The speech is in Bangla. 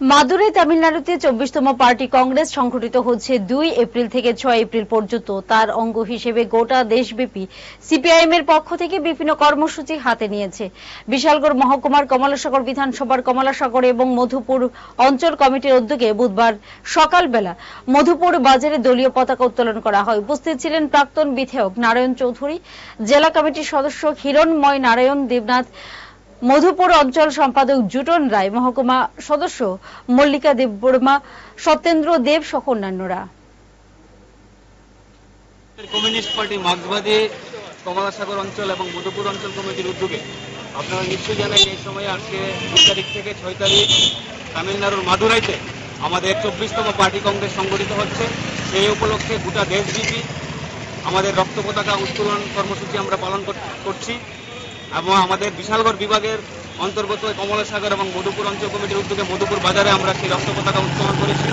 মাদুরাই তামিলনাড়ুতে চব্বিশতম পার্টি কংগ্রেস সংঘটিত হচ্ছে দুই এপ্রিল থেকে ছয় এপ্রিল পর্যন্ত। তার অঙ্গ হিসেবে গোটা দেশব্যাপী সিপিআইএম এর পক্ষ থেকে বিভিন্ন কর্মসূচি হাতে নিয়েছে। বিশালগড় মহকুমার কমলাসাগর বিধানসভার কমলাসাগর এবং মধুপুর অঞ্চল কমিটির উদ্যোগে বুধবার সকালবেলা মধুপুর বাজারে দলীয় পতাকা উত্তোলন করা হয়। উপস্থিত ছিলেন প্রাক্তন বিধায়ক নারায়ণ চৌধুরী, জেলা কমিটির সদস্য হিরণময় নারায়ণ দেবনাথ মধুপুর অঞ্চল সম্পাদক জুটন রায়, মহকুমা সদস্য মল্লিকা দেববর্মা সত্যেন্দ্র দেব সহ অন্যান্যরা। কমিউনিস্ট পার্টি মার্ক্সবাদী কমলাসাগর অঞ্চল এবং মধুপুর অঞ্চল কমিটির উদ্যোগে আপনারা নিশ্চয়ই জানেন এই সময়ে আজকে দুই তারিখ থেকে ছয় তারিখ তামিলনাড়ুর মাদুরাইতে আমাদের চব্বিশতম পার্টি কংগ্রেস সংগঠিত হচ্ছে। সেই উপলক্ষে গোটা দেশব্যাপী আমাদের রক্ত পতাকা উত্তোলন কর্মসূচি আমরা পালন কর- করছি। এবং আমাদের বিশালগড় বিভাগের অন্তর্গত কমলাসাগর এবং মধুপুর অঞ্চল কমিটির উদ্যোগে মধুপুর বাজারে আমরা সেই রক্ত পতাকা উত্তোলন করেছি।